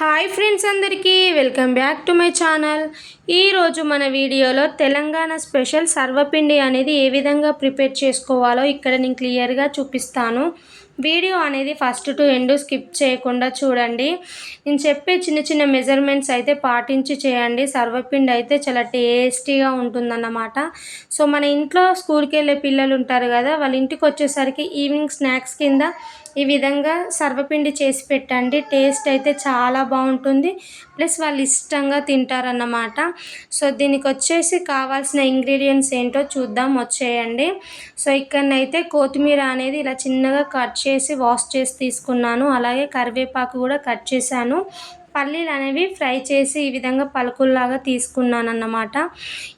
Hi friends అందరికీ welcome back to my channel. ఈరోజు మన వీడియోలో తెలంగాణ స్పెషల్ సర్వపిండి అనేది ఏ విధంగా ప్రిపేర్ చేసుకోవాలో ఇక్కడ నేను క్లియర్గా చూపిస్తాను. వీడియో అనేది ఫస్ట్ టు ఎండ్ స్కిప్ చేయకుండా చూడండి. నేను చెప్పే చిన్న చిన్న మెజర్మెంట్స్ అయితే పాటించి చేయండి. సర్వపిండి అయితే చాలా టేస్టీగా ఉంటుందన్నమాట. సో మన ఇంట్లో స్కూల్కి వెళ్ళే పిల్లలు ఉంటారు కదా వాళ్ళ ఇంటికి వచ్చేసరికి ఈవినింగ్ స్నాక్స్ కింద ఈ విధంగా సర్వపిండి చేసి పెట్టండి. టేస్ట్ అయితే చాలా బాగుంటుంది. ప్లస్ వాళ్ళు ఇష్టంగా తింటారన్నమాట. సో దీనికి వచ్చేసి కావాల్సిన ఇంగ్రీడియంట్స్ ఏంటో చూద్దాం. వచ్చేయండి. సో ఇక్కడనైతే కొత్తిమీర అనేది ఇలా చిన్నగా కట్ చేసి వాష్ చేసి తీసుకున్నాను. అలాగే కరివేపాకు కూడా కట్ చేశాను. పల్లీలు అనేవి ఫ్రై చేసి ఈ విధంగా పలుకుల్లాగా తీసుకున్నాను అన్నమాట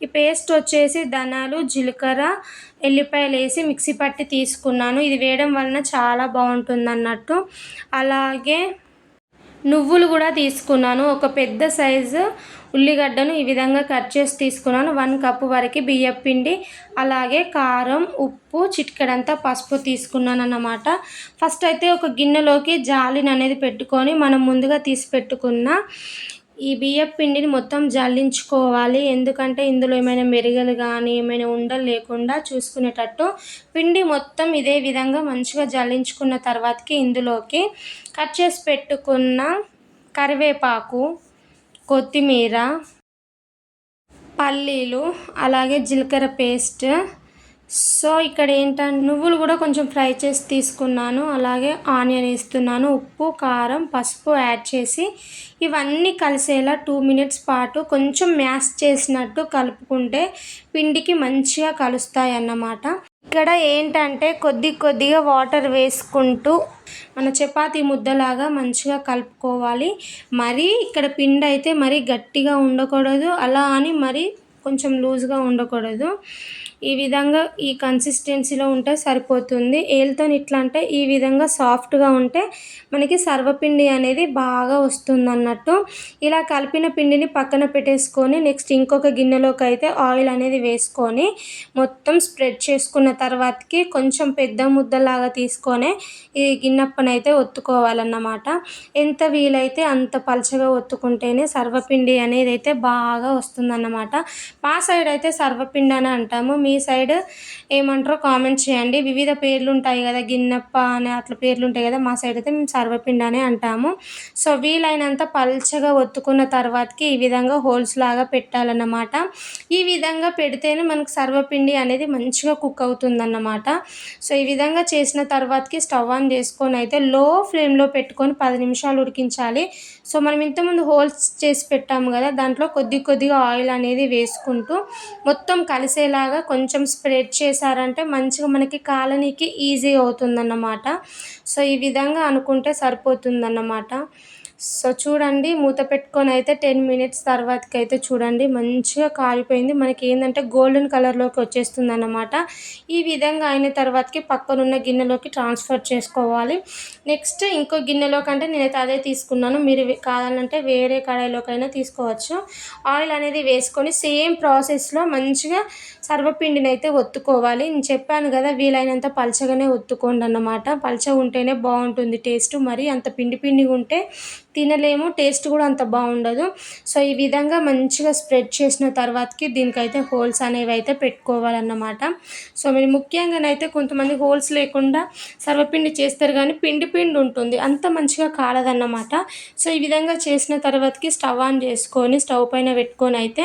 ఈ పేస్ట్ వచ్చేసి ధనాలు జీలకర్ర ఎల్లిపాయలు వేసి మిక్సీ పట్టి తీసుకున్నాను. ఇది వేయడం వలన చాలా బాగుంటుంది అన్నట్టు అలాగే నువ్వులు కూడా తీసుకున్నాను. ఒక పెద్ద సైజు ఉల్లిగడ్డను ఈ విధంగా కట్ చేసి తీసుకున్నాను. వన్ కప్పు వరకు బియ్యం పిండి అలాగే కారం ఉప్పు చిటికెడంతా పసుపు తీసుకున్నాను అన్నమాట ఫస్ట్ అయితే ఒక గిన్నెలోకి జాలిని అనేది పెట్టుకొని మనం ముందుగా తీసి పెట్టుకున్న ఈ బియ్యం పిండిని మొత్తం జల్లించుకోవాలి. ఎందుకంటే ఇందులో ఏమైనా మెరుగలు కానీ ఏమైనా ఉండలు లేకుండా చూసుకునేటట్టు పిండి మొత్తం ఇదే విధంగా మంచిగా జల్లించుకున్న తర్వాతకి ఇందులోకి కట్ చేసి పెట్టుకున్న కరివేపాకు కొత్తిమీర పల్లీలు అలాగే జీలకర్ర పేస్ట్ సో ఇక్కడ ఏంటంటే నువ్వులు కూడా కొంచెం ఫ్రై చేసి తీసుకున్నాను. అలాగే ఆనియన్ వేస్తున్నాను ఉప్పు కారం పసుపు యాడ్ చేసి ఇవన్నీ కలిసేలా టూ మినిట్స్ పాటు కొంచెం మ్యాష్ చేసినట్టు కలుపుకుంటే పిండికి మంచిగా కలుస్తాయి అన్నమాట ఇక్కడ ఏంటంటే కొద్ది కొద్దిగా వాటర్ వేసుకుంటూ మన చపాతీ ముద్దలాగా మంచిగా కలుపుకోవాలి. మరీ ఇక్కడ పిండి అయితే మరీ గట్టిగా ఉండకూడదు. అలా అని మరీ కొంచెం లూజ్గా ఉండకూడదు. ఈ విధంగా ఈ కన్సిస్టెన్సీలో ఉంటే సరిపోతుంది. ఏలుతో ఇట్లా అంటే ఈ విధంగా సాఫ్ట్గా ఉంటే మనకి సర్వపిండి అనేది బాగా వస్తుంది అన్నట్టు ఇలా కలిపిన పిండిని పక్కన పెట్టేసుకొని నెక్స్ట్ ఇంకొక గిన్నెలోకి అయితే ఆయిల్ అనేది వేసుకొని మొత్తం స్ప్రెడ్ చేసుకున్న తర్వాతకి కొంచెం పెద్ద ముద్దలాగా తీసుకొని ఈ గిన్నెప్పనైతే ఒత్తుకోవాలన్నమాట. ఎంత వీలైతే అంత పలచగా ఒత్తుకుంటేనే సర్వపిండి అనేది అయితే బాగా వస్తుందన్నమాట. మా సైడ్ అయితే సర్వపిండి అని అంటాము. మీ సైడ్ ఏమంటారో కామెంట్ చేయండి. వివిధ పేర్లు ఉంటాయి కదా గిన్నెప్ప అనే అట్లా పేర్లు ఉంటాయి కదా మా సైడ్ అయితే మేము సర్వపిండి అనే అంటాము. సో వీలైనంత పల్చగా ఒత్తుకున్న తర్వాతకి ఈ విధంగా హోల్స్ లాగా పెట్టాలన్నమాట. ఈ విధంగా పెడితేనే మనకు సర్వపిండి అనేది మంచిగా కుక్ అవుతుందన్నమాట. సో ఈ విధంగా చేసిన తర్వాతకి స్టవ్ ఆన్ చేసుకొని అయితే లో ఫ్లేమ్లో పెట్టుకొని పది నిమిషాలు ఉడికించాలి. సో మనం ఇంతకుముందు హోల్స్ చేసి పెట్టాము కదా దాంట్లో కొద్ది కొద్దిగా ఆయిల్ అనేది వేసుకొని వేసుకుంటూ మొత్తం కలిసేలాగా కొంచెం స్ప్రెడ్ చేశారంటే మంచిగా మనకి కాలనీకి ఈజీ అవుతుందన్నమాట. సో ఈ విధంగా అనుకుంటే సరిపోతుందన్నమాట. సో చూడండి మూత పెట్టుకొని అయితే టెన్ మినిట్స్ తర్వాతకి అయితే చూడండి మంచిగా కాలిపోయింది మనకి ఏంటంటే గోల్డెన్ కలర్లోకి వచ్చేస్తుంది అన్నమాట ఈ విధంగా అయిన తర్వాతకి పక్కనున్న గిన్నెలోకి ట్రాన్స్ఫర్ చేసుకోవాలి. నెక్స్ట్ ఇంకో గిన్నెలోకి అంటే నేనైతే అదే తీసుకున్నాను. మీరు కావాలంటే వేరే కడాయిలోకైనా తీసుకోవచ్చు. ఆయిల్ అనేది వేసుకొని సేమ్ ప్రాసెస్లో మంచిగా సర్వపిండిని అయితే ఒత్తుకోవాలి. నేను చెప్పాను కదా వీలైనంత పలచగానే ఒత్తుకోండి అన్నమాట పలచ ఉంటేనే బాగుంటుంది టేస్ట్. మరి అంత పిండి పిండిగా ఉంటే తినలేము టేస్ట్ కూడా అంత బాగుండదు. సో ఈ విధంగా మంచిగా స్ప్రెడ్ చేసిన తర్వాతకి దీనికైతే హోల్స్ అనేవి అయితే పెట్టుకోవాలన్నమాట. సో మీరు ముఖ్యంగానైతే కొంతమంది హోల్స్ లేకుండా సర్వపిండి చేస్తారు కానీ పిండి పిండి ఉంటుంది. అంత మంచిగా కాలదన్నమాట. సో ఈ విధంగా చేసిన తర్వాతకి స్టవ్ ఆన్ చేసుకొని స్టవ్ పైన పెట్టుకొని అయితే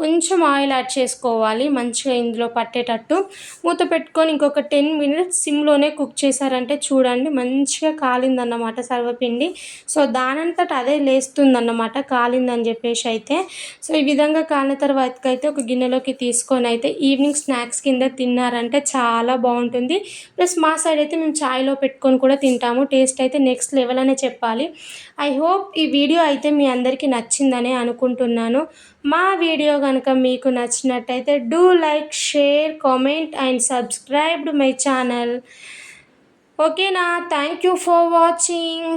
కొంచెం ఆయిల్ యాడ్ చేసుకోవాలి. మంచిగా ఇందులో పట్టేటట్టు. మూత పెట్టుకొని ఇంకొక టెన్ మినిట్స్ సిమ్లోనే కుక్ చేశారంటే చూడండి మంచిగా కాలిందన్నమాట సర్వపిండి. సో దాని దానంతట అదే లేస్తుందన్నమాట కాలిందని చెప్పేసి అయితే సో ఈ విధంగా కాలిన తర్వాత అయితే ఒక గిన్నెలోకి తీసుకొని అయితే ఈవినింగ్ స్నాక్స్ కింద తిన్నారంటే చాలా బాగుంటుంది. ప్లస్ మా సైడ్ అయితే మేము ఛాయ్లో పెట్టుకొని కూడా తింటాము. టేస్ట్ అయితే నెక్స్ట్ లెవెల్ అనే చెప్పాలి. ఐ హోప్ ఈ వీడియో అయితే మీ అందరికీ నచ్చిందని అనుకుంటున్నాను. మా వీడియో కనుక మీకు నచ్చినట్టయితే do like share comment and subscribed my channel. ఓకేనా? Thank you for watching.